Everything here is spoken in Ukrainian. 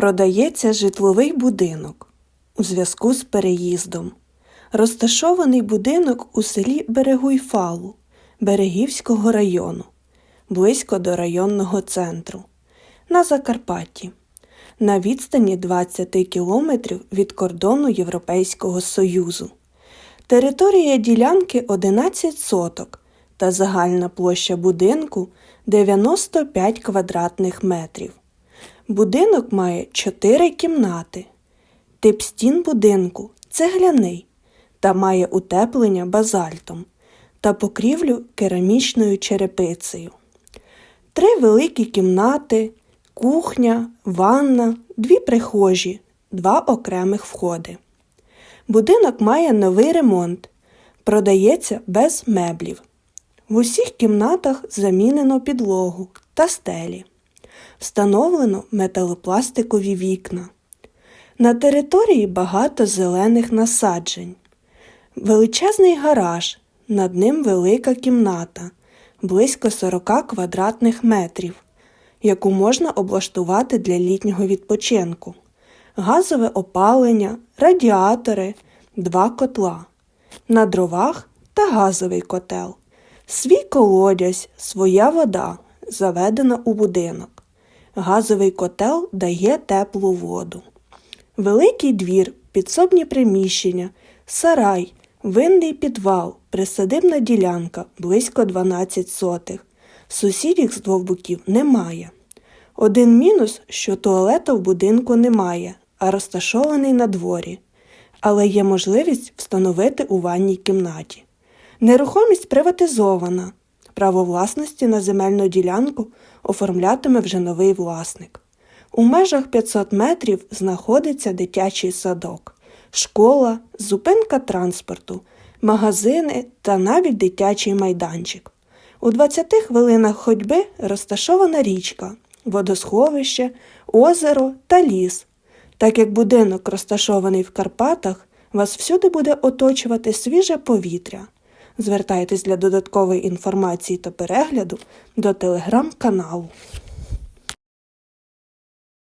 Продається житловий будинок у зв'язку з переїздом. Розташований будинок у селі Берегуйфалу Берегівського району, близько до районного центру, на Закарпатті, на відстані 20 кілометрів від кордону Європейського Союзу. Територія ділянки 11 соток та загальна площа будинку 95 квадратних метрів. Будинок має 4 кімнати. Тип стін будинку цегляний та має утеплення базальтом та покрівлю керамічною черепицею. Три великі кімнати, кухня, ванна, дві прихожі, два окремих входи. Будинок має новий ремонт, продається без меблів. В усіх кімнатах замінено підлогу та стелі. Встановлено металопластикові вікна. На території багато зелених насаджень. Величезний гараж, над ним велика кімната, близько 40 квадратних метрів, яку можна облаштувати для літнього відпочинку, газове опалення, радіатори, два котла, на дровах та газовий котел, свій колодязь, своя вода, заведена у будинок. Газовий котел дає теплу воду. Великий двір, підсобні приміщення, сарай, винний підвал, присадибна ділянка близько 12 сотих. Сусідів з двох боків немає. Один мінус, що туалета в будинку немає, а розташований на дворі. Але є можливість встановити у ванній кімнаті. Нерухомість приватизована. Право власності на земельну ділянку оформлятиме вже новий власник. У межах 500 метрів знаходиться дитячий садок, школа, зупинка транспорту, магазини та навіть дитячий майданчик. У 20 хвилинах ходьби розташована річка, водосховище, озеро та ліс. Так як будинок розташований в Карпатах, вас всюди буде оточувати свіже повітря. Звертайтесь для додаткової інформації та перегляду до телеграм-каналу.